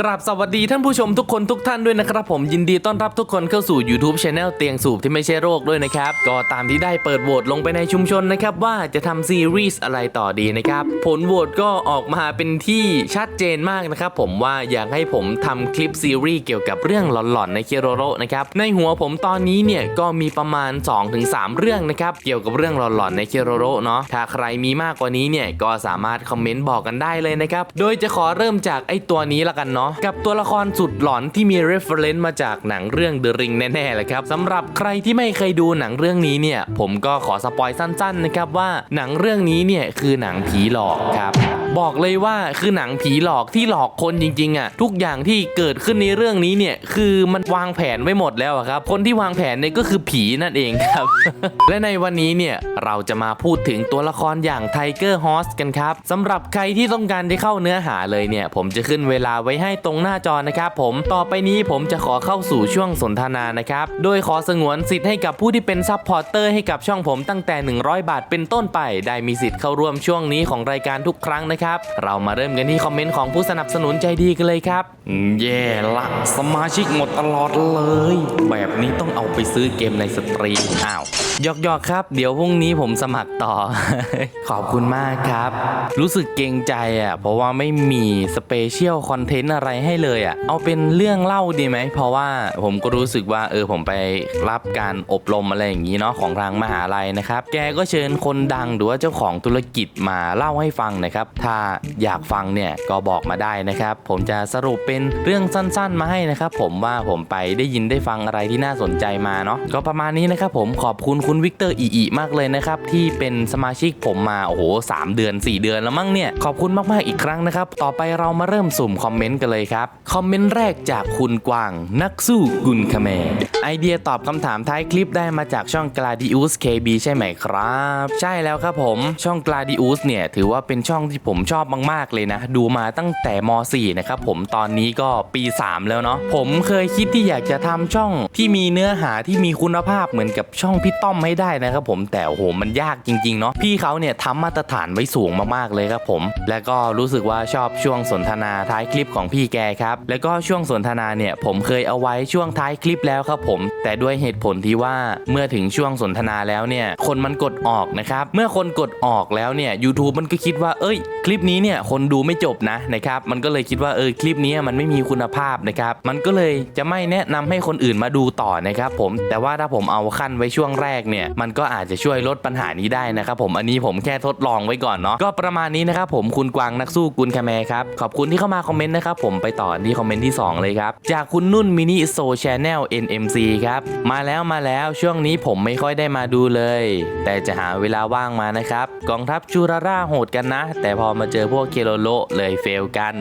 กราบสวัสดีท่านผู้ชมทุกคนทุกท่านด้วยนะครับผมยินดีต้อนรับทุกคนเข้าสู่ YouTube Channel เตียงสูบที่ไม่ใช่โรคด้วยนะครับ ก็ตามที่ได้เปิดโหวตลงไปในชุมชนนะครับ ว่าจะทำซีรีส์อะไรต่อดีนะครับ ผลโหวตก็ออกมาเป็นที่ชัดเจนมากนะครับผมว่าอยากให้ผมทำคลิปซีรีส์เกี่ยวกับเรื่องหลอนๆในเคโรโรนะครับในหัวผมตอนนี้เนี่ยก็มีประมาณ 2-3 เรื่องนะครับเกี่ยวกับเรื่องหลอนๆในเคโรโรเนาะถ้าใครมีมากกว่านี้เนี่ยก็สามารถคอมเมนต์บอกกันได้เลยนะครับโดยจะขอเริ่มจากไอ้ตัวนี้ละกันเนาะกับตัวละครสุดหลอนที่มี reference มาจากหนังเรื่อง The Ring แน่ๆเลยครับสำหรับใครที่ไม่เคยดูหนังเรื่องนี้เนี่ย ผมก็ขอสปอยสั้นๆนะครับว่าหนังเรื่องนี้เนี่ยคือหนังผีหลอกครับ บอกเลยว่าคือหนังผีหลอกที่หลอกคนจริงๆอะทุกอย่างที่เกิดขึ้นในเรื่องนี้เนี่ยคือมันวางแผนไว้หมดแล้วครับ คนที่วางแผนเนี่ยก็คือผีนั่นเองครับ และในวันนี้เนี่ยเราจะมาพูดถึงตัวละครอย่างไทเกอร์ฮอสกันครับสำหรับใครที่ต้องการที่เข้าเนื้อหาเลยเนี่ย ผมจะขึ้นเวลาไว้ให้ตรงหน้าจอนะครับผมต่อไปนี้ผมจะขอเข้าสู่ช่วงสนทนานะครับ โดยขอสงวนสิทธิ์ให้กับผู้ที่เป็นซับพอร์เตอร์ให้กับช่องผมตั้งแต่ 100 บาทเป็นต้นไป ได้มีสิทธิ์เข้าร่วมช่วงนี้ของรายการทุกครั้งนะครับเรามาเริ่มกันที่คอมเมนต์ของผู้สนับสนุนใจดีกันเลยครับอืมแย่ละสมาชิกหมดตลอดเลย แบบนี้ต้องเอาไปซื้อเกมในสตรีมอ้าวหยอกๆครับ เดี๋ยวพรุ่งนี้ผมสมัครต่อ ขอบคุณมากครับ รู้สึกเกรงใจอะ เพราะว่าไม่มีสเปเชียลคอนเทนต์อะไรให้เลยอะ เอาเป็นเรื่องเล่าดีไหม เพราะว่าผมก็รู้สึกว่าเออผมไปรับการอบรมอะไรอย่างนี้เนาะของทางมหาลัยนะครับ แกก็เชิญคนดังหรือว่าเจ้าของธุรกิจมาเล่าให้ฟังนะครับถ้าอยากฟังเนี่ยก็บอกมาได้นะครับ ผมจะสรุปเป็นเรื่องสั้นๆ มาให้นะครับ ผมว่าผมไปได้ยินได้ฟังอะไรที่น่าสนใจมาเนาะก็ประมาณนี้นะครับผมขอบคุณคุณวิกเตอร์อีอีมากเลยนะครับ ที่เป็นสมาชิกผมมาโอ้โหสามเดือน 4 เดือนแล้วมั้งเนี่ยขอบคุณมากๆอีกครั้งนะครับ ต่อไปเรามาเริ่มสุ่มคอมเมนต์กันเลยครับคอมเมนต์แรกจากคุณกวาง นักสู้กุลคาเมไอเดียตอบคำถามท้ายคลิปได้มาจากช่อง Gladius KB ใช่ไหมครับ ใช่แล้วครับผมช่อง Gladius เนี่ยถือว่าเป็นช่องที่ผมชอบมากๆเลยนะ ดูมาตั้งแต่ม .4 นะครับผมตอนนี้ก็ปี 3 แล้วเนาะผมเคยคิดที่อยากจะทำช่องที่มีเนื้อหาที่มีคุณภาพเหมือนกับช่องพี่ต้อมให้ได้นะครับผมแต่โหมันยากจริงๆเนาะพี่เขาเนี่ยทำมาตรฐานไว้สูงมากๆเลยครับผม และก็รู้สึกว่าชอบช่วงสนทนาท้ายคลิปของพี่แกครับแล้วก็ช่วงสนทนาเนี่ยผมเคยเอาไว้ช่วงท้ายคลิปแล้วครับผม แต่ด้วยเหตุผลที่ว่าเมื่อถึงช่วงสนทนาแล้วเนี่ยคนมันกดออกนะครับเมื่อคนกดออกแล้วเนี่ย YouTube มันก็คิดว่าเอ้ยคลิปิปนี้เนี่ยคนดูไม่จบนะนะครับมันก็เลยคิดว่าเออคลิปนี้มันไม่มีคุณภาพนะครับมันก็เลยจะไม่แนะนำให้คนอื่นมาดูต่อนะครับผมแต่ว่าถ้าผมเอาขั้นไว้ช่วงแรกเนี่ยมันก็อาจจะช่วยลดปัญหานี้ได้นะครับผมอันนี้ผมแค่ทดลองไว้ก่อนเนาะก็ประมาณนี้นะครับผมคุณกวางนักสู้กุลแคแมครับขอบคุณที่เข้ามาคอมเมนต์นะครับผมไปต่อที่คอมเมนต์ที่ 2 เลยครับ จากคุณนุ่นมินิโซชแนล NMC ครับมาแล้วมาแล้วช่วงนี้ผมไม่ค่อยได้มาดูเลย แต่จะหาเวลาว่างมานะครับกองทัพจูราร่าโหดกันนะ แต่พอมาเจอพวกเคโลโลเลยเฟลกัน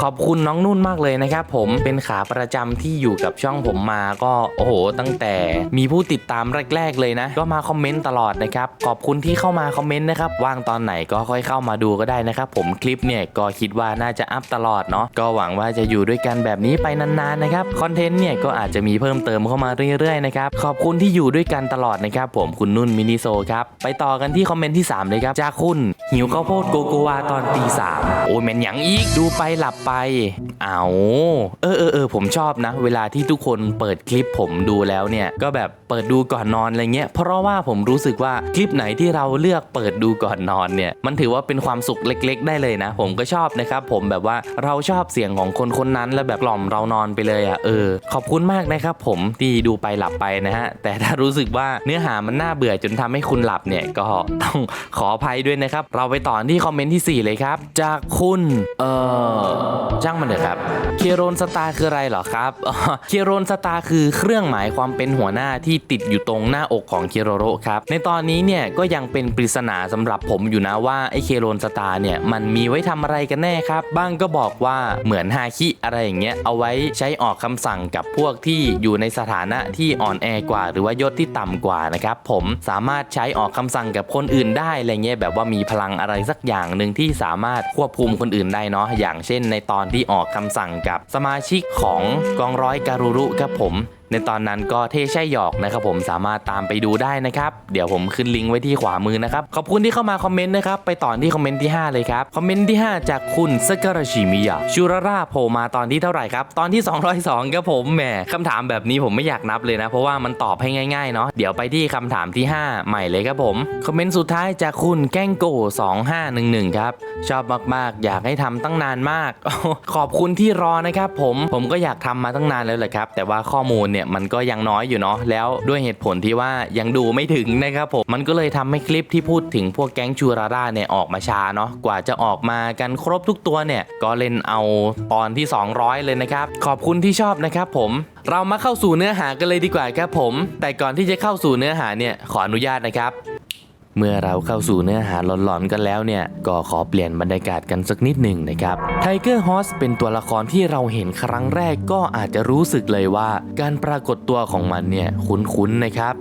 ขอบคุณน้องนุ่นมากเลยนะครับผมเป็นขาประจำที่อยู่กับช่องผมมาก็โอ้โห ตั้งแต่มีผู้ติดตามแรก ๆ เลยนะ ก็มาคอมเมนต์ตลอดนะครับขอบคุณที่เข้ามาคอมเมนต์นะครับว่างตอนไหนก็ค่อยเข้ามาดูก็ได้นะครับผมคลิปเนี่ยก็คิดว่าน่าจะอัพตลอดเนาะก็หวังว่าจะอยู่ด้วยกันแบบนี้ไปนานๆนะครับคอนเทนต์เนี่ยก็อาจจะมีเพิ่มเติมเข้ามาเรื่อยๆนะครับขอบคุณที่อยู่ด้วยกันตลอดนะครับผมคุณนุ่นมินิโซครับไปต่อกันที่คอมเมนต์ที่ 3 เลยครับจากคุณหิวข้าวโพดโกโกวาตอนตีสามโอ้ยแมนหยังอีกดูไปหลับไป เอาเออเออเออผมชอบนะ เวลาที่ทุกคนเปิดคลิปผมดูแล้วเนี่ย ก็แบบเปิดดูก่อนนอนอะไรเงี้ยเพราะว่าผมรู้สึกว่าคลิปไหนที่เราเลือกเปิดดูก่อนนอนเนี่ย มันถือว่าเป็นความสุขเล็ก ๆ ได้เลยนะ ผมก็ชอบนะครับผมแบบว่าเราชอบเสียงของคนคนนั้นแล้วแบบกล่อมเรานอนไปเลยอะเออ ขอบคุณมากนะครับผมที่ดูไปหลับไปนะฮะแต่ถ้ารู้สึกว่าเนื้อหามันน่าเบื่อจนทำให้คุณหลับเนี่ยก็ต้องขออภัยด้วยนะครับเราไปต่อที่คอมเมนต์ที่4เลยครับ จากคุณเออช่างมันเถอะครับ เคโรนสตาร์คืออะไรเหรอครับ เคโรนสตาร์คือเครื่องหมายความเป็นหัวหน้าที่ติดอยู่ตรงหน้าอกของเคโรโรครับ ในตอนนี้เนี่ยก็ยังเป็นปริศนาสำหรับผมอยู่นะว่าไอ้เคโรนสตาร์เนี่ยมันมีไว้ทำอะไรกันแน่ครับ บ้างก็บอกว่าเหมือนฮาคิอะไรอย่างเงี้ยเอาไว้ใช้ออกคำสั่งกับพวกที่อยู่ในสถานะที่อ่อนแอกว่า หรือว่ายศที่ต่ำกว่านะครับผมสามารถใช้ออกคำสั่งกับคนอื่นได้อะไรเงี้ยแบบว่ามีพลังอะไรสักอย่างหนึ่งที่ที่สามารถควบคุมคนอื่นได้เนาะอย่างเช่นในตอนที่ออกคำสั่งกับสมาชิกของกองร้อยการุรุครับผมในตอนนั้นก็เท่ใช่หยอกนะครับผมสามารถตามไปดูได้นะครับ เดี๋ยวผมขึ้นลิงก์ไว้ที่ขวามือนะครับ ขอบคุณที่เข้ามาคอมเมนต์นะครับ ไปต่อที่คอมเมนต์ที่ 5 เลยครับ คอมเมนต์ที่ 5 จากคุณสกรชิมิยะชูราราโผล่มาตอนที่เท่าไหร่ครับ ตอนที่ 202ครับผมแหมคำถามแบบนี้ผมไม่อยากนับเลยนะ เพราะว่ามันตอบให้ง่ายๆเนาะเดี๋ยวไปที่คำถามที่ 5 ใหม่เลยครับผมคอมเมนต์สุดท้ายจากคุณแก้งโก2511ครับชอบมากๆ อยากให้ทำตั้งนานมาก ขอบคุณที่รอนะครับผมผมก็อยากทำมาตั้งนานแล้วแหละครับแต่ว่าข้อมูลเนี่ยมันก็ยังน้อยอยู่เนาะแล้วด้วยเหตุผลที่ว่ายังดูไม่ถึงนะครับผมมันก็เลยทำให้คลิปที่พูดถึงพวกแก๊งชูราร่าเนี่ยออกมาช้าเนาะกว่าจะออกมากันครบทุกตัวเนี่ยก็เล่นเอาตอนที่ 200 เลยนะครับ ขอบคุณที่ชอบนะครับผมเรามาเข้าสู่เนื้อหากันเลยดีกว่าครับผม แต่ก่อนที่จะเข้าสู่เนื้อหาเนี่ยขออนุญาตนะครับ เมื่อเราเข้าสู่เนื้อหาหลอนๆกันแล้วเนี่ย ก็ขอเปลี่ยนบรรยากาศกันสักนิดหนึ่งนะครับไทเกอร์ฮอสเป็นตัวละครที่เราเห็นครั้งแรกก็อาจจะรู้สึกเลยว่า การปรากฏตัวของมันเนี่ยคุ้นๆนะครับ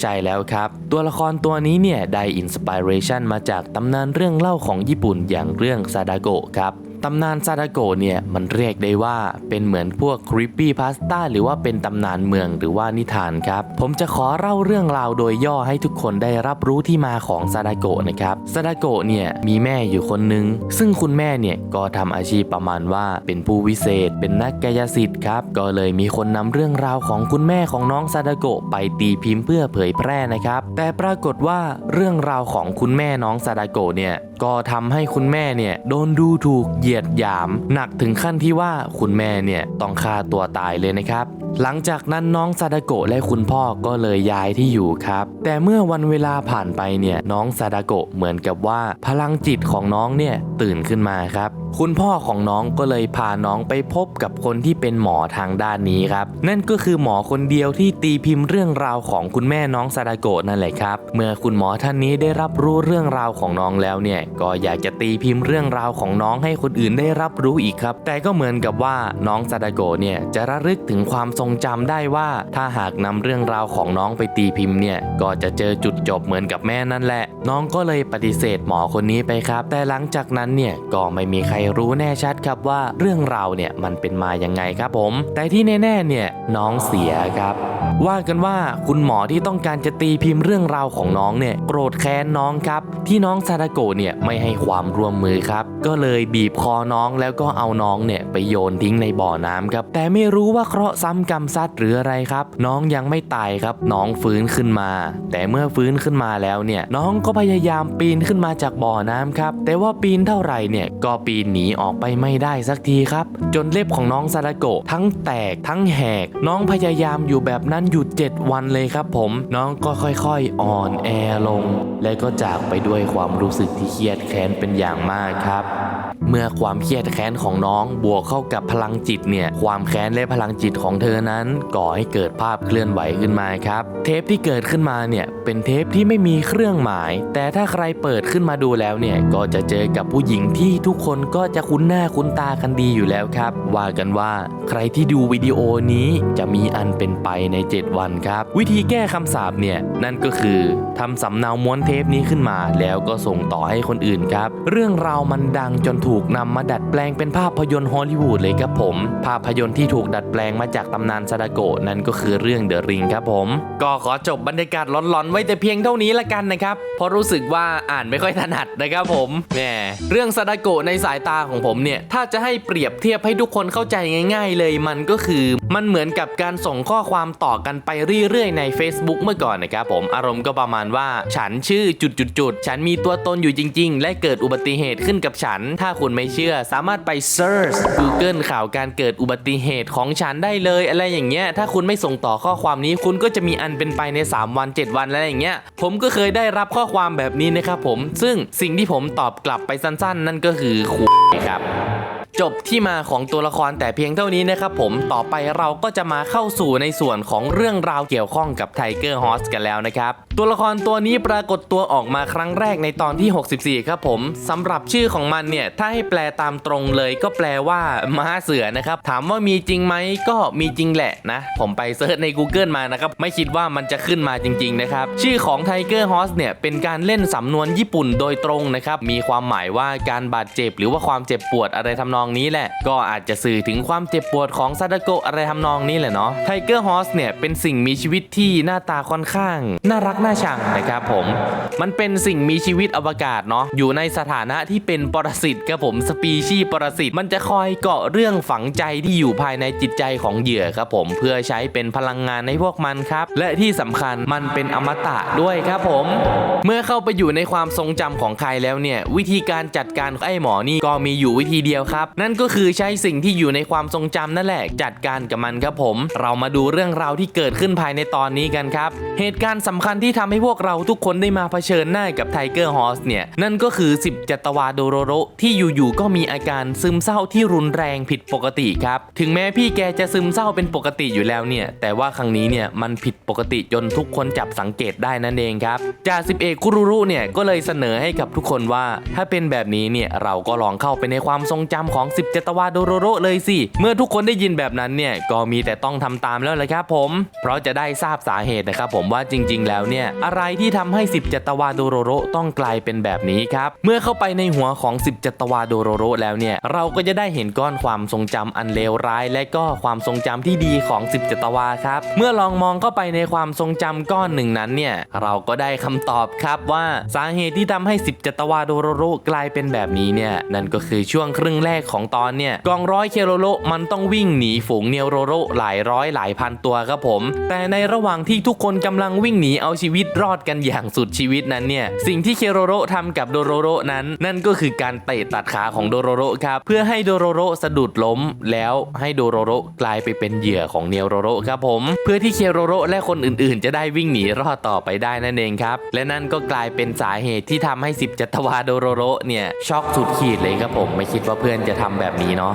ใช่แล้วครับ ตัวละครตัวนี้เนี่ยได้อินสปิเรชันมาจากตำนานเรื่องเล่าของญี่ปุ่นอย่างเรื่องซาดาโกะครับ ตำนานซาดาโกเนี่ยมันเรียกได้ว่าเป็นเหมือนพวกคริปปี้พาสต้าหรือว่าเป็นตำนานเมืองหรือว่านิทานครับ ผมจะขอเล่าเรื่องราวโดยย่อให้ทุกคนได้รับรู้ที่มาของซาดาโกนะครับซาดาโกเนี่ยมีแม่อยู่คนหนึ่งซึ่งคุณแม่เนี่ยก็ทำอาชีพประมาณว่าเป็นผู้วิเศษ เป็นนักกายสิทธิ์ครับ ก็เลยมีคนนำเรื่องราวของคุณแม่ของน้องซาดาโกไปตีพิมพ์เพื่อเผยแพร่นะครับ แต่ปรากฏว่าเรื่องราวของคุณแม่น้องซาดาโกเนี่ยก็ทำให้คุณแม่เนี่ยโดนดูถูกเหยียดหยามหนักถึงขั้นที่ว่าคุณแม่เนี่ยต้องฆ่าตัวตายเลยนะครับ หลังจากนั้นน้องซาดาโกะและคุณพ่อก็เลยย้ายที่อยู่ครับ แต่เมื่อวันเวลาผ่านไปเนี่ยน้องซาดาโกะเหมือนกับว่าพลังจิตของน้องเนี่ยตื่นขึ้นมาครับ คุณพ่อของน้องก็เลยพาน้องไปพบกับคนที่เป็นหมอทางด้านนี้ครับ นั่นก็คือหมอคนเดียวที่ตีพิมพ์เรื่องราวของคุณแม่น้องซาดาโกะนั่นแหละครับ เมื่อคุณหมอท่านนี้ได้รับรู้เรื่องราวของน้องแล้วเนี่ย ก็อยากจะตีพิมพ์เรื่องราวของน้องให้คนอื่นได้รับรู้อีกครับ แต่ก็เหมือนกับว่าน้องซาดาโกะเนี่ยจะระลึกถึงความทรงจำได้ว่า ถ้าหากนำเรื่องราวของน้องไปตีพิมพ์เนี่ยก็จะเจอจุดจบเหมือนกับแม่นั่นแหละ น้องก็เลยปฏิเสธหมอคนนี้ไปครับ แต่หลังจากนั้นเนี่ยก็ไม่มีใครรู้แน่ชัดครับว่าเรื่องราวเนี่ยมันเป็นมายังไงครับผม แต่ที่แน่ๆเนี่ยน้องเสียครับ ว่ากันว่าคุณหมอที่ต้องการจะตีพิมพ์เรื่องราวของน้องเนี่ยโกรธแค้นน้องครับ ที่น้องซาดาโกะเนี่ยไม่ให้ความร่วมมือครับ ก็เลยบีบคอน้องแล้วก็เอาน้องเนี่ยไปโยนทิ้งในบ่อน้ำครับ แต่ไม่รู้ว่าเคราะห์ซ้ำกรรมซัดหรืออะไรครับ น้องยังไม่ตายครับ น้องฟื้นขึ้นมา แต่เมื่อฟื้นขึ้นมาแล้วเนี่ยน้องก็พยายามปีนขึ้นมาจากบ่อน้ำครับ แต่ว่าปีนเท่าไหร่เนี่ยก็ปีนหนีออกไปไม่ได้สักทีครับ จนเล็บของน้องซาดาโกะทั้งแตกทั้งแหก น้องพยายามอยู่แบบนั้นอยู่7วันเลยครับผม น้องก็ค่อยๆอ่อนแอลง และก็จากไปด้วยความรู้สึกที่เครียดแค้นเป็นอย่างมากครับ เมื่อความเครียดแค้นของน้องบวกเข้ากับพลังจิตเนี่ย ความแค้นและพลังจิตของเธอนั้นก่อให้เกิดภาพเคลื่อนไหวขึ้นมาครับ เทปที่เกิดขึ้นมาเนี่ยเป็นเทปที่ไม่มีเครื่องหมาย แต่ถ้าใครเปิดขึ้นมาดูแล้วเนี่ยก็จะเจอกับผู้หญิงที่ทุกคนก็จะคุ้นหน้าคุ้นตากันดีอยู่แล้วครับ ว่ากันว่าใครที่ดูวิดีโอนี้จะมีอันเป็นไปใน7 วันครับ วิธีแก้คำสาปเนี่ย นั่นก็คือทำสำเนาม้วนเทปนี้ขึ้นมา แล้วก็ส่งต่อให้คนอื่นครับ เรื่องราวมันดังจนถูกนำมาดัดแปลงเป็นภาพยนตร์ฮอลลีวูดเลยครับผม ภาพยนตร์ที่ถูกดัดแปลงมาจากตำนานซาดาโกะนั่นก็คือเรื่องเดอะริงครับผม ก็ขอจบบรรยากาศร้อนๆ ไว้แต่เพียงเท่านี้ละกันนะครับเพราะรู้สึกว่าอ่านไม่ค่อยถนัดนะครับผมแหมเรื่องซาดาโกะในสายตาของผมเนี่ยถ้าจะให้เปรียบเทียบให้ทุกคนเข้าใจง่าย ๆ เลยมันก็คือ มันเหมือนกับการส่งข้อความต่อกันไปเรื่อยๆใน Facebook เมื่อก่อนนะครับผมอารมณ์ก็ประมาณว่า ฉันชื่อจุดๆๆฉันมีตัวตนอยู่จริง ๆ และเกิดอุบัติเหตุขึ้นกับฉัน ถ้าคุณไม่เชื่อสามารถไป search Google ข่าวการเกิดอุบัติเหตุของฉันได้เลยอะไรอย่างเงี้ยถ้าคุณไม่ส่งต่อข้อความนี้คุณก็จะมีอันเป็นไปใน 3 วัน 7 วันอะไรอย่างเงี้ยผมก็เคยได้รับข้อความแบบนี้นะครับผม ซึ่งสิ่งที่ผมตอบกลับไปสั้น ๆ นั่นก็คือคุยครับจบที่มาของตัวละครแต่เพียงเท่านี้นะครับผมต่อไปเราก็จะมาเข้าสู่ในส่วนของเรื่องราวเกี่ยวข้องกับไทเกอร์ฮอสกันแล้วนะครับ ตัวละครตัวนี้ปรากฏตัวออกมาครั้งแรกในตอนที่ 64 ครับผมสำหรับชื่อของมันเนี่ย ถ้าให้แปลตามตรงเลยก็แปลว่าม้าเสือนะครับ ถามว่ามีจริงไหมก็มีจริงแหละนะ ผมไปเซิร์ชใน Google มานะครับ ไม่คิดว่ามันจะขึ้นมาจริง ๆ นะครับ ชื่อของไทเกอร์ฮอสเนี่ย เป็นการเล่นสำนวนญี่ปุ่นโดยตรงนะครับ มีความหมายว่าการบาดเจ็บหรือว่าความเจ็บปวดอะไรทำนององนี้แหละ ก็อาจจะสื่อถึงความเจ็บปวดของซาดาโกะอะไรทำนองนี้แหละเนาะไทเกอร์ฮอสเนี่ยเป็นสิ่งมีชีวิตที่หน้าตาค่อนข้าง น่ารักน่าชังนะครับผมมันเป็นสิ่งมีชีวิตอวกาศเนาะอยู่ในสถานะที่เป็นปรสิตครับผมสปีชีส์ปรสิตมันจะคอยเกาะเรื่องฝังใจที่อยู่ภายในจิตใจของเหยื่อครับผมเพื่อใช้เป็นพลังงานในพวกมันครับ และที่สำคัญมันเป็นอมตะด้วยครับผม เมื่อเข้าไปอยู่ในความทรงจำของใครแล้วเนี่ย วิธีการจัดการไอ้หมอนี่ก็มีอยู่วิธีเดียวครับนั่นก็คือใช้สิ่งที่อยู่ในความทรงจำนั่นแหละ จัดการกับมันครับผม เรามาดูเรื่องราวที่เกิดขึ้นภายในตอนนี้กันครับ เหตุการณ์สำคัญที่ทำให้พวกเราทุกคนได้มาเผชิญหน้ากับไทเกอร์ฮอสเนี่ย นั่นก็คือ 10 จัตวาโดโรโรที่อยู่ๆก็มีอาการซึมเศร้าที่รุนแรงผิดปกติครับ ถึงแม้พี่แกจะซึมเศร้าเป็นปกติอยู่แล้วเนี่ย แต่ว่าครั้งนี้เนี่ยมันผิดปกติจนทุกคนจับสังเกตได้นั่นเองครับจ่าสิบเอกคุรุรุเนี่ยก็เลยเสนอให้กับทุกคนว่า ถ้าเป็นแบบนี้เนี่ยเราก็ลองเข้าไปในความทรงจำของ10จัตวาโดโรโรเลยสิ เมื่อทุกคนได้ยินแบบนั้นเนี่ยก็มีแต่ต้องทำตามแล้วแหละครับผม เพราะจะได้ทราบสาเหตุนะครับผมว่าจริง ๆ แล้วเนี่ยอะไรที่ทำให้10จัตวาโดโรโรต้องกลายเป็นแบบนี้ครับ เมื่อเข้าไปในหัวของ10จัตวาโดโรโรแล้วเนี่ยเราก็จะได้เห็นก้อนความทรงจำอันเลวร้าย และก็ความทรงจำที่ดีของ10จัตวาครับ เมื่อลองมองเข้าไปในความทรงจำก้อนหนึ่งนั้นเนี่ยเราก็ได้คำตอบครับว่าสาเหตุที่ทำให้10จัตวาโดโรโรกลายเป็นแบบนี้เนี่ยนั่นก็คือช่วงครึ่งแรกของตอนเนี่ยกองร้อยเคโรโรมันต้องวิ่งหนีฝูงเนโรโรหลายร้อยหลายพันตัวครับผม แต่ในระหว่างที่ทุกคนกำลังวิ่งหนีเอาชีวิตรอดกันอย่างสุดชีวิตนั้นเนี่ยสิ่งที่เคโรโรทำกับโดโรโรนั้น นั่นก็คือการเตะตัดขาของโดโรโรครับเพื่อให้โดโรโรสะดุดล้ม แล้วให้โดโรโรกลายไปเป็นเหยื่อของเนโรโรครับผม เพื่อที่เคโรโรและคนอื่นๆ จะได้วิ่งหนีรอดต่อไปได้นั่นเองครับและนั่นก็กลายเป็นสาเหตุที่ทำให้10จัตวาโดโรโรเนี่ยช็อกสุดขีดเลยครับผมไม่คิดว่าเพื่อนจะทำแบบนี้เนาะ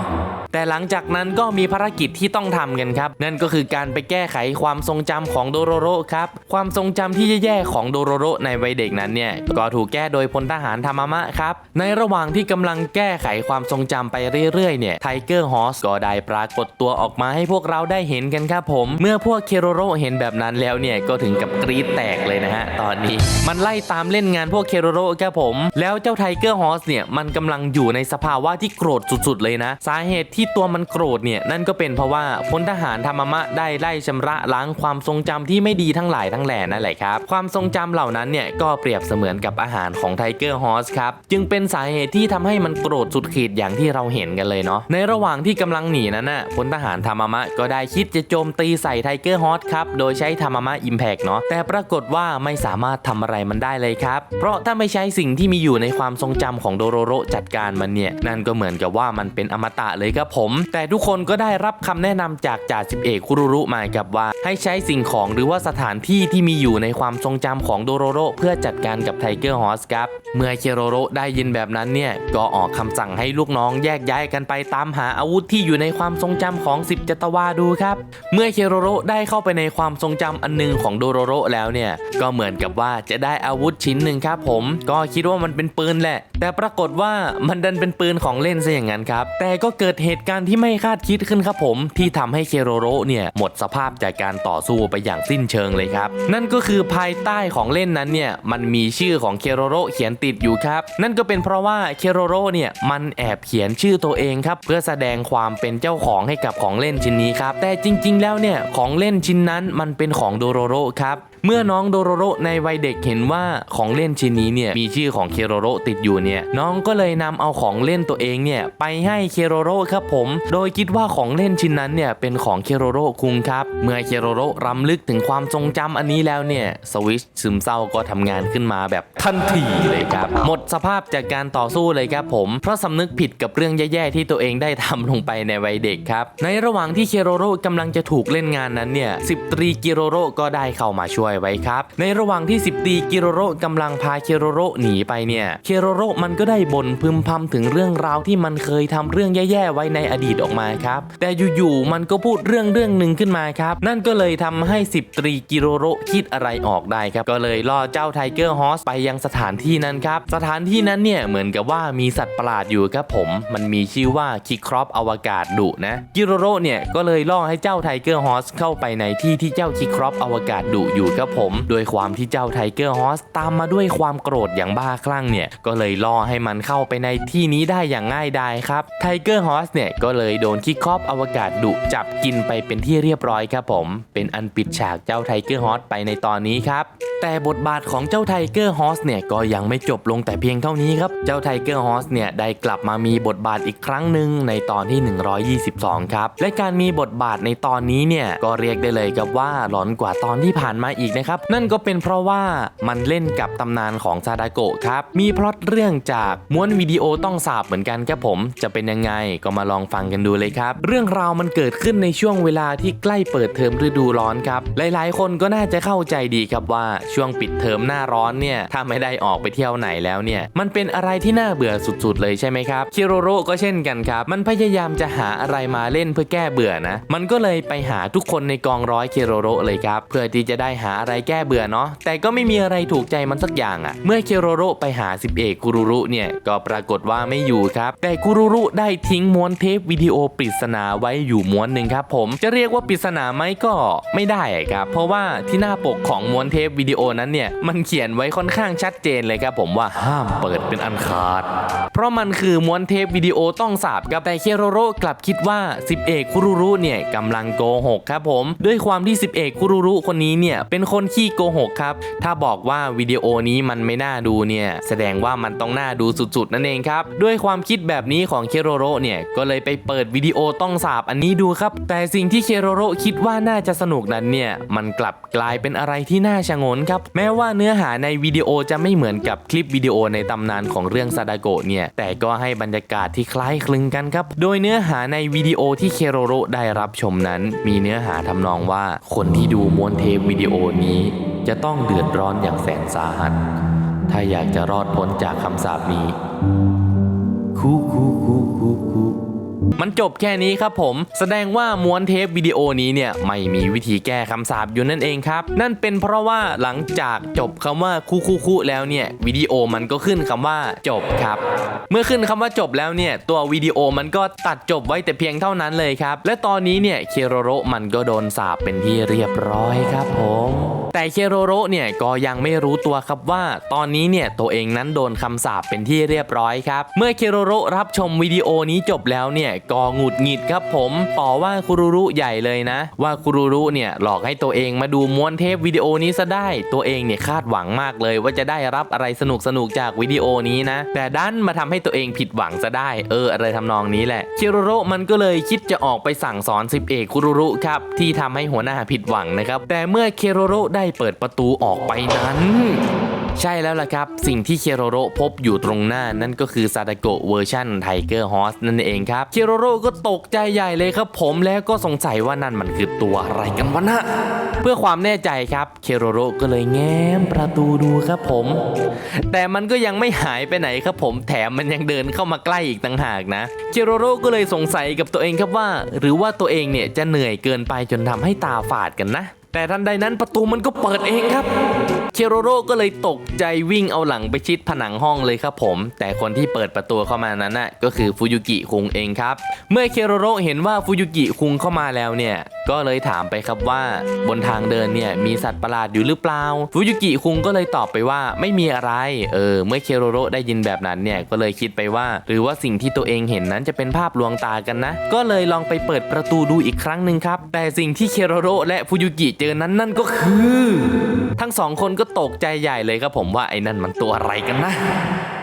แต่หลังจากนั้นก็มีภารกิจที่ต้องทำกันครับ นั่นก็คือการไปแก้ไขความทรงจำของโดโรโรครับ ความทรงจำที่แย่ๆของโดโรโรในวัยเด็กนั้นเนี่ยก็ถูกแก้โดยพลทหารธรรมะครับ ในระหว่างที่กำลังแก้ไขความทรงจำไปเรื่อยๆเนี่ยไทเกอร์ฮอสก็ได้ปรากฏตัวออกมาให้พวกเราได้เห็นกันครับผม เมื่อพวกเคโรโรเห็นแบบนั้นแล้วเนี่ยก็ถึงกับกรี๊ดแตกเลยนะฮะตอนนี้ มันไล่ตามเล่นงานพวกเคโรโรครับผม แล้วเจ้าไทเกอร์ฮอสเนี่ยมันกำลังอยู่ในสภาวะที่โกรธสุดๆเลยนะ สาเหตุที่ตัวมันโกรธเนี่ยนั่นก็เป็นเพราะว่าพลทหารธรรมะได้ไล่ชำระล้างความทรงจำที่ไม่ดีทั้งหลายทั้งแหล่นั่นแหละครับ ความทรงจำเหล่านั้นเนี่ยก็เปรียบเสมือนกับอาหารของไทเกอร์ฮอสครับ จึงเป็นสาเหตุที่ทำให้มันโกรธสุดขีดอย่างที่เราเห็นกันเลยเนาะในระหว่างที่กำลังหนีนั้นน่ะพลทหารธรรมะก็ได้คิดจะโจมตีใส่ไทเกอร์ฮอสครับโดยใช้ธรรมะอิมแพกเนาะแต่ปรากฏว่าไม่สามารถทำอะไรมันได้เลยครับ เพราะถ้าไม่ใช้สิ่งที่มีอยู่ในความทรงจำของโดโรโรจัดการมันเนี่ยนั่นก็เหมือนกับว่าว่ามันเป็นอมตะเลยครับผม แต่ทุกคนก็ได้รับคำแนะนำจากจ่าสิบเอกคุรุรุมาครับว่า ให้ใช้สิ่งของหรือว่าสถานที่ที่มีอยู่ในความทรงจำของโดโรโรเพื่อจัดการกับไทเกอร์ฮอสครับ เมื่อเคโรโรได้ยินแบบนั้นเนี่ยก็ออกคำสั่งให้ลูกน้องแยกย้ายกันไปตามหาอาวุธที่อยู่ในความทรงจำของ10จัตวาดูครับ เมื่อเคโรโรได้เข้าไปในความทรงจำอันหนึงของโดโรโรแล้วเนี่ยก็เหมือนกับว่าจะได้อาวุธชิ้นหนึ่งครับผม ก็คิดว่ามันเป็นปืนแหละ แต่ปรากฏว่ามันดันเป็นปืนของเล่นซะอย่างนั้นครับ แต่ก็เกิดเหตุการณ์ที่ไม่คาดคิดขึ้นครับผม ที่ทำให้เคโรโรเนี่ยหมดสภาพจากการต่อสู้ไปอย่างสิ้นเชิงเลยครับ นั่นก็คือภายใต้ของเล่นนั้นเนี่ยมันมีชื่อของเคโรโรเขียนติดอยู่ครับ นั่นก็เป็นเพราะว่าเคโรโรเนี่ยมันแอบเขียนชื่อตัวเองครับเพื่อแสดงความเป็นเจ้าของให้กับของเล่นชิ้นนี้ครับแต่จริง ๆ แล้วเนี่ยของเล่นชิ้นนั้นมันเป็นของโดโรโรครับ เมื่อน้องโดโรโรในวัยเด็กเห็นว่าของเล่นชิ้นนี้เนี่ยมีชื่อของเคโรโรติดอยู่เนี่ยน้องก็เลยนำเอาของเล่นตัวเองเนี่ยไปให้เคโรโรครับผม โดยคิดว่าของเล่นชิ้นนั้นเนี่ยเป็นของเคโรโรคุงครับ เมื่อเคโรโรรำลึกถึงความทรงจำอันนี้แล้วเนี่ยสวิชซึมเศร้าก็ทำงานขึ้นมาแบบทันทีเลยครับ หมดสภาพจากการต่อสู้เลยครับผม เพราะสำนึกผิดกับเรื่องแย่ๆที่ตัวเองได้ทำลงไปในวัยเด็กครับในระหว่างที่เคโรโรกำลังจะถูกเล่นงานนั้นเนี่ยสิบตรีกิโรโรก็ได้เข้ามาช่วยไว้ครับ ในระหว่างที่สิบตรีกิโรโรกำลังพาเคโรโรหนีไปเนี่ย เคโรโรมันก็ได้บ่นพึมพำถึงเรื่องราวที่มันเคยทำเรื่องแย่ๆไว้ในอดีตออกมาครับ แต่อยู่ๆมันก็พูดเรื่องเรื่องหนึ่งขึ้นมาครับ นั่นก็เลยทำให้สิบตรีกิโรโรคิดอะไรออกได้ครับ ก็เลยล่อเจ้าไทเกอร์ฮอสไปยังสถานที่นั้นครับ สถานที่นั้นเนี่ยเหมือนกับว่ามีสัตว์ประหลาดอยู่ครับผม มันมีชื่อว่าคิครอปอวกาศดุนะ กิโรโรเนี่ยก็เลยล่อให้เจ้าไทเกอร์ฮอสเข้าไปในที่ที่เจ้าคิครอปอวกาศดุอยู่ครับครับผมโดยความที่เจ้าไทเกอร์ฮอสตามมาด้วยความโกรธอย่างบ้าคลั่งเนี่ย ก็เลยล่อให้มันเข้าไปในที่นี้ได้อย่างง่ายดายครับไทเกอร์ฮอสเนี่ย ก็เลยโดนคิกคอบอวกาศดุจับกินไปเป็นที่เรียบร้อยครับผม เป็นอันปิดฉากเจ้าไทเกอร์ฮอสไปในตอนนี้ครับ แต่บทบาทของเจ้าไทเกอร์ฮอสเนี่ย ก็ยังไม่จบลงแต่เพียงเท่านี้ครับ เจ้าไทเกอร์ฮอสเนี่ย ได้กลับมามีบทบาทอีกครั้งหนึ่งในตอนที่ 122 ครับ และการมีบทบาทในตอนนี้เนี่ยก็เรียกได้เลยครับว่าหลอนกว่าตอนที่ผ่านมาอีกนะครับ นั่นก็เป็นเพราะว่ามันเล่นกับตำนานของซาดาโกะครับ มีพล็อตเรื่องจากม้วนวิดีโอต้องสาบเหมือนกันครับผม จะเป็นยังไงก็มาลองฟังกันดูเลยครับ เรื่องราวมันเกิดขึ้นในช่วงเวลาที่ใกล้เปิดเทอมฤดูร้อนครับ หลายๆ คนก็น่าจะเข้าใจดีครับว่าช่วงปิดเทอมหน้าร้อนเนี่ยถ้าไม่ได้ออกไปเที่ยวไหนแล้วเนี่ยมันเป็นอะไรที่น่าเบื่อสุดๆเลยใช่ไหมครับคิโรโร่ก็เช่นกันครับมันพยายามจะหาอะไรมาเล่นเพื่อแก้เบื่อนะ มันก็เลยไปหาทุกคนในกองร้อยคิโรโร่เลยครับเพื่อที่จะได้หาอะไรแก้เบื่อเนาะแต่ก็ไม่มีอะไรถูกใจมันสักอย่างอะ่ะ เมื่อเคโรโรไปหาสิบเอกกุรุรุเนี่ยก็ปรากฏว่าไม่อยู่ครับ แต่กุรุรุได้ทิ้งม้วนเทปวิดีโอปริศนาไว้อยู่ม้วนหนึ่งครับผมจะเรียกว่าปริศนาไหมก็ไม่ได้ครับ เพราะว่าที่หน้าปกของม้วนเทปวิดีโอนั้นเนี่ยมันเขียนไว้ค่อนข้างชัดเจนเลยครับผมว่าห้ามเปิดเป็นอันขาด เพราะมันคือม้วนเทปวิดีโอต้องสาบครับแต่เคโรโรกลับคิดว่าสิบเอกคุรุรุเนี่ยกำลังโกหกครับผม ด้วยความที่สิบเอกคุรุรุคนนี้เนี่ยเป็นคนขี้โกหกครับ ถ้าบอกว่าวิดีโอนี้มันไม่น่าดูเนี่ย แสดงว่ามันต้องน่าดูสุดๆ นั่นเองครับ ด้วยความคิดแบบนี้ของเคโรโร่เนี่ย ก็เลยไปเปิดวิดีโอต้องสาบอันนี้ดูครับ แต่สิ่งที่เคโรโร่คิดว่าน่าจะสนุกนั้นเนี่ย มันกลับกลายเป็นอะไรที่น่าชะงนครับ แม้ว่าเนื้อหาในวิดีโอจะไม่เหมือนกับคลิปวิดีโอในตำนานของเรื่องซาดาโกะเนี่ย แต่ก็ให้บรรยากาศที่คล้ายคลึงกันครับ โดยเนื้อหาในวิดีโอที่เคโรโร่ได้รับชมนั้น มีเนื้อหาทำนองว่าคนที่ดูม้วนเทปวิดีโอนี้จะต้องเดือดร้อนอย่างแสนสาหัส ถ้าอยากจะรอดพ้นจากคำสาปนี้ คูคูคูคูคู มันจบแค่นี้ครับผม แสดงว่าม้วนเทปวิดีโอนี้เนี่ยไม่มีวิธีแก้คำสาปอยู่นั่นเองครับ นั่นเป็นเพราะว่าหลังจากจบคำว่าคู่คู่คู่แล้วเนี่ยวิดีโอมันก็ขึ้นคำว่าจบครับ เมื่อขึ้นคำว่าจบแล้วเนี่ยตัววิดีโอมันก็ตัดจบไว้แต่เพียงเท่านั้นเลยครับ และตอนนี้เนี่ยเคโรโรมันก็โดนสาปเป็นที่เรียบร้อยครับผมแต่เคโรโรเนี่ยก็ยังไม่รู้ตัวครับว่าตอนนี้เนี่ยตัวเองนั้นโดนคำสาปเป็นที่เรียบร้อยครับ เมื่อเคโรโรรับชมวิดีโอนี้จบแล้วเนี่ยก็หงุดหงิดครับผมต่อว่าคุรุรุใหญ่เลยนะ ว่าคุรุรุเนี่ยหลอกให้ตัวเองมาดูม้วนเทปวิดีโอนี้ซะได้ ตัวเองเนี่ยคาดหวังมากเลยว่าจะได้รับอะไรสนุกสนุกจากวิดีโอนี้นะ แต่ดันมาทำให้ตัวเองผิดหวังซะได้ เอออะไรทำนองนี้แหละเคโรโรมันก็เลยคิดจะออกไปสั่งสอนสิบเอกคุรุรุครับที่ทำให้หัวหน้าผิดหวังนะครับแต่เมื่อเคโรโรได้เปิดประตูออกไปนั้น ใช่แล้วล่ะครับ สิ่งที่เคโรโรพบอยู่ตรงหน้านั่นก็คือซาดาโกะเวอร์ชันไทเกอร์ฮอสนั่นเองครับ เคโรโรก็ตกใจใหญ่เลยครับผมแล้วก็สงสัยว่านั่นมันคือตัวอะไรกันวะนะเพื่อความแน่ใจครับเคโรโรก็เลยแง้มประตูดูครับผม แต่มันก็ยังไม่หายไปไหนครับผมแถมมันยังเดินเข้ามาใกล้อีกต่างหากนะเคโรโรก็เลยสงสัยกับตัวเองครับว่า หรือว่าตัวเองเนี่ยจะเหนื่อยเกินไปจนทำให้ตาฝาดกันนะ แต่ทันใดนั้นประตูมันก็เปิดเองครับ เคโรโร่ก็เลยตกใจวิ่งเอาหลังไปชิดผนังห้องเลยครับผม แต่คนที่เปิดประตูเข้ามานั้นน่ะก็คือฟูยุกิคุงเองครับ เมื่อเคโรโร่เห็นว่าฟูยุกิคุงเข้ามาแล้วเนี่ย ก็เลยถามไปครับว่าบนทางเดินเนี่ยมีสัตว์ประหลาดอยู่หรือเปล่า ฟูยุกิคุงก็เลยตอบไปว่าไม่มีอะไร เออ เมื่อเคโรโร่ได้ยินแบบนั้นเนี่ยก็เลยคิดไปว่า หรือว่าสิ่งที่ตัวเองเห็นนั้นจะเป็นภาพลวงตากันนะ ก็เลยลองไปเปิดประตูดูอีกครั้งหนึ่งครับ แต่สิ่งที่เคโรโร่และฟูยุกิเจอนั้นนั่นก็คือ ทั้งสองคนก็ตกใจใหญ่เลยครับผมว่าไอ้นั่นมันตัวอะไรกันนะ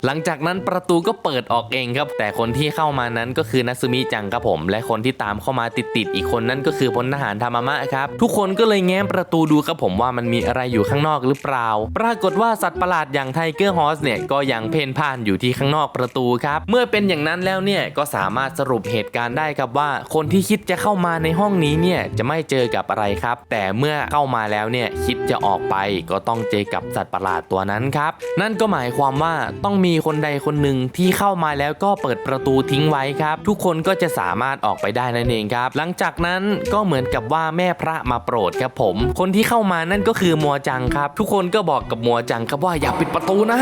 หลังจากนั้นประตูก็เปิดออกเองครับ แต่คนที่เข้ามานั้นก็คือนัซึมิจังครับผม และคนที่ตามเข้ามาติดๆอีกคนนั่นก็คือพลทหารธรรมะครับ ทุกคนก็เลยแง้มประตูดูครับผมว่ามันมีอะไรอยู่ข้างนอกหรือเปล่า ปรากฏว่าสัตว์ประหลาดอย่างไทเกอร์ฮอสเนี่ยก็ยังเพ่นพ่านอยู่ที่ข้างนอกประตูครับเมื่อเป็นอย่างนั้นแล้วเนี่ยก็สามารถสรุปเหตุการณ์ได้ครับว่า คนที่คิดจะเข้ามาในห้องนี้เนี่ยจะไม่เจอกับอะไรครับ แต่เมื่อเข้ามาแล้วเนี่ยคิดจะออกไปก็ต้องเจอกับสัตว์ประหลาดตัวนั้นครับ นั่นก็หมายความว่าต้องมีคนใดคนหนึ่งที่เข้ามาแล้วก็เปิดประตูทิ้งไว้ครับ ทุกคนก็จะสามารถออกไปได้นั่นเองครับ หลังจากนั้นก็เหมือนกับว่าแม่พระมาโปรดครับผม คนที่เข้ามานั่นก็คือมัวจังครับ ทุกคนก็บอกกับมัวจังครับว่าอย่าปิดประตูนะ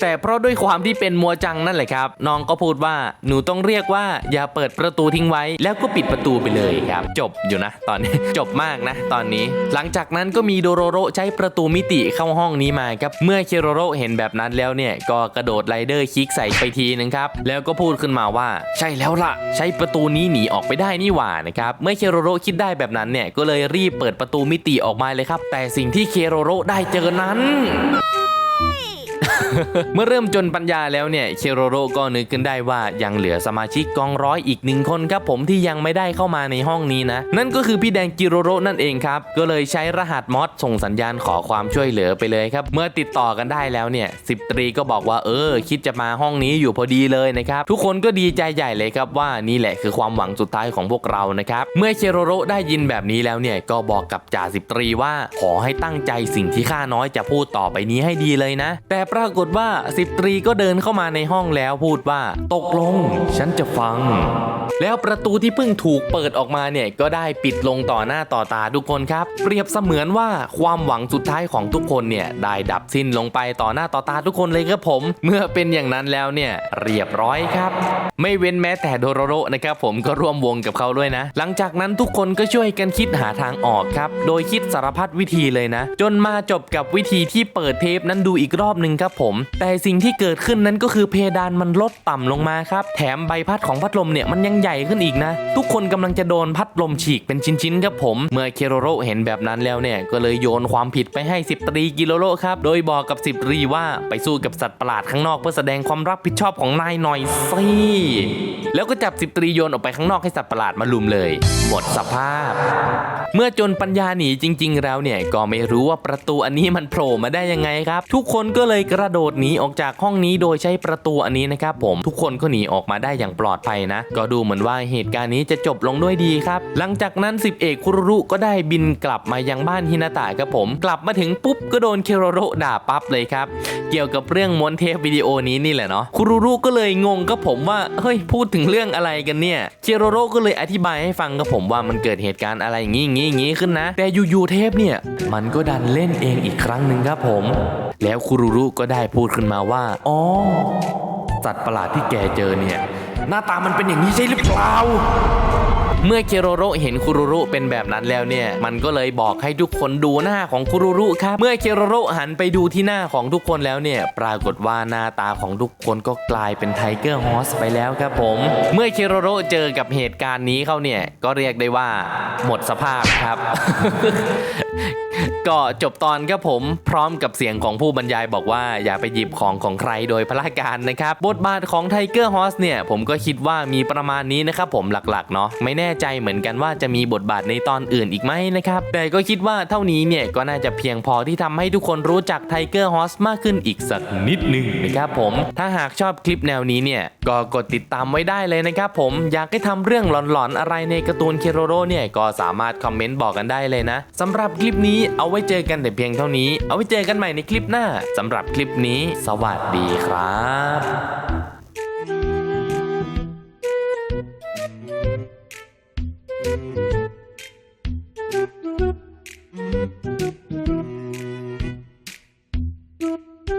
แต่เพราะด้วยความที่เป็นมัวจังนั่นแหละครับน้องก็พูดว่าหนูต้องเรียกว่าอย่าเปิดประตูทิ้งไว้ แล้วก็ปิดประตูไปเลยครับ จบอยู่นะ ตอนนี้จบมากนะ ตอนนี้หลังจากนั้นก็มีโดโรโรใช้ประตูมิติเข้าห้องนี้มาครับ เมื่อเคโรโรเห็นแบบนั้นแล้วเนี่ย ก็กระโดดไรเดอร์คลิกใส่ไปทีนึงครับ แล้วก็พูดขึ้นมาว่า ใช่แล้วล่ะ ใช้ประตูนี้หนีออกไปได้นี่หว่านะครับ เมื่อเคโรโรคิดได้แบบนั้นเนี่ย ก็เลยรีบเปิดประตูมิติออกมาเลยครับ แต่สิ่งที่เคโรโรได้เจอนั้น เมื่อเริ่มจนปัญญาแล้วเนี่ยเคโรโรก็นึกขึ้นได้ว่ายังเหลือสมาชิกกองร้อยอีกหนึ่งคนครับผมที่ยังไม่ได้เข้ามาในห้องนี้นะ นั่นก็คือพี่แดงกิโรโรนั่นเองครับ ก็เลยใช้รหัสมอสส่งสัญญาณขอความช่วยเหลือไปเลยครับ เมื่อติดต่อกันได้แล้วเนี่ยสิบตรีก็บอกว่าเออ คิดจะมาห้องนี้อยู่พอดีเลยนะครับ ทุกคนก็ดีใจใหญ่เลยครับว่านี่แหละคือความหวังสุดท้ายของพวกเรานะครับเมื่อเคโรโรได้ยินแบบนี้แล้วเนี่ยก็บอกกับจ่าสิบตรีว่าขอให้ตั้งใจสิ่งที่ข้าน้อยจะพูดต่อไปนี้ให้ดีเลยนะ แต่ปรากากฏว่าสิบตรีก็เดินเข้ามาในห้องแล้วพูดว่า ตกลง ฉันจะฟัง แล้วประตูที่เพิ่งถูกเปิดออกมาเนี่ยก็ได้ปิดลงต่อหน้าต่อตาทุกคนครับ เปรียบเสมือนว่าความหวังสุดท้ายของทุกคนเนี่ยได้ดับสิ้นลงไปต่อหน้าต่อตาทุกคนเลยครับผม เมื่อเป็นอย่างนั้นแล้วเนี่ยเรียบร้อยครับ ไม่เว้นแม้แต่โดโรโรนะครับผมก็ร่วมวงกับเขาด้วยนะ หลังจากนั้นทุกคนก็ช่วยกันคิดหาทางออกครับ โดยคิดสารพัดวิธีเลยนะ จนมาจบกับวิธีที่เปิดเทปนั้นดูอีกรอบหนึ่งครับผม แต่สิ่งที่เกิดขึ้นนั้นก็คือเพดานมันลดต่ำลงมาครับ แถมใบพัดของพัดลมเนี่ยมันยังใหญ่ขึ้นอีกนะ ทุกคนกำลังจะโดนพัดลมฉีกเป็นชิ้นๆครับผม เมื่อเคโรโรเห็นแบบนั้นแล้วเนี่ย ก็เลยโยนความผิดไปให้สิบตรีกิโลโรครับ โดยบอกกับสิบตรีว่าไปสู้กับสัตว์ประหลาดข้างนอกเพื่อแสดงความรับผิดชอบของนายหน่อยสิแล้วก็จับสิบตรีโยนออกไปข้างนอกให้สัตว์ประหลาดมาลุมเลยหมดสภาพ เมื่อจนปัญญาหนีจริง ๆ แล้วเนี่ยก็ไม่รู้ว่าประตูอันนี้มันโผล่มาได้ยังไงครับ ทุกคนก็เลยกระโดดหนีออกจากห้องนี้โดยใช้ประตูอันนี้นะครับผมทุกคนก็หนีออกมาได้อย่างปลอดภัยนะ ก็ดูเหมือนว่าเหตุการณ์นี้จะจบลงด้วยดีครับ หลังจากนั้นสิบเอกคุรุรุก็ได้บินกลับมายังบ้านฮินาตะครับผม กลับมาถึงปุ๊บก็โดนเคโรโรด่าปั๊บเลยครับ เกี่ยวกับเรื่องม้วนเทปวิดีโอนี้นี่แหละเนาะคุรุรุก็เลยงงกับผมว่าเฮ้ยพูดถึงเรื่องอะไรกันเนี่ยเคโรโรก็เลยอธิบายให้ฟังกับผมว่ามันเกิดเหตุการณ์อะไรอย่างงี้อย่างงี้อย่างงี้ขึ้นนะ แต่อยู่ๆเทปเนี่ยมันก็ดันเล่นเองอีกครั้งหนึ่งครับผม แล้วคุรุรุก็ได้พูดขึ้นมาว่าอ๋อสัตว์ประหลาดที่แกเจอเนี่ย หน้าตามันเป็นอย่างนี้ใช่หรือเปล่า เมื่อเคโรโรเห็นคุรุรุเป็นแบบนั้นแล้วเนี่ย มันก็เลยบอกให้ทุกคนดูหน้าของคุรุรุครับ เมื่อเคโรโรหันไปดูที่หน้าของทุกคนแล้วเนี่ย ปรากฏว่าหน้าตาของทุกคนก็กลายเป็นไทเกอร์ฮอสไปแล้วครับผม เมื่อเคโรโรเจอกับเหตุการณ์นี้เขาเนี่ย ก็เรียกได้ว่า หมดสภาพครับ ก็จบตอนครับผมพร้อมกับเสียงของผู้บรรยายบอกว่าอย่าไปหยิบของของใครโดยพละการนะครับ บทบาทของไทเกอร์ฮอสเนี่ย ผมก็คิดว่ามีประมาณนี้นะครับผมหลักๆเนาะไม่แน่ใจเหมือนกันว่าจะมีบทบาทในตอนอื่นอีกไหมนะครับ แต่ก็คิดว่าเท่านี้เนี่ยก็น่าจะเพียงพอที่ทำให้ทุกคนรู้จักไทเกอร์ฮอสมากขึ้นอีกสักนิดนึงนะครับผมถ้าหากชอบคลิปแนวนี้เนี่ยก็กดติดตามไว้ได้เลยนะครับผมอยากให้ทำเรื่องหลอนๆอะไรในการ์ตูนเคโรโรเนี่ยก็สามารถคอมเมนต์บอกกันได้เลยนะสำหรับลิปนี้เอาไว้เจอกันแต่เพียงเท่านี้ เอาไว้เจอกันใหม่ในคลิปหน้าสำหรับคลิปนี้ สวัสดีครับ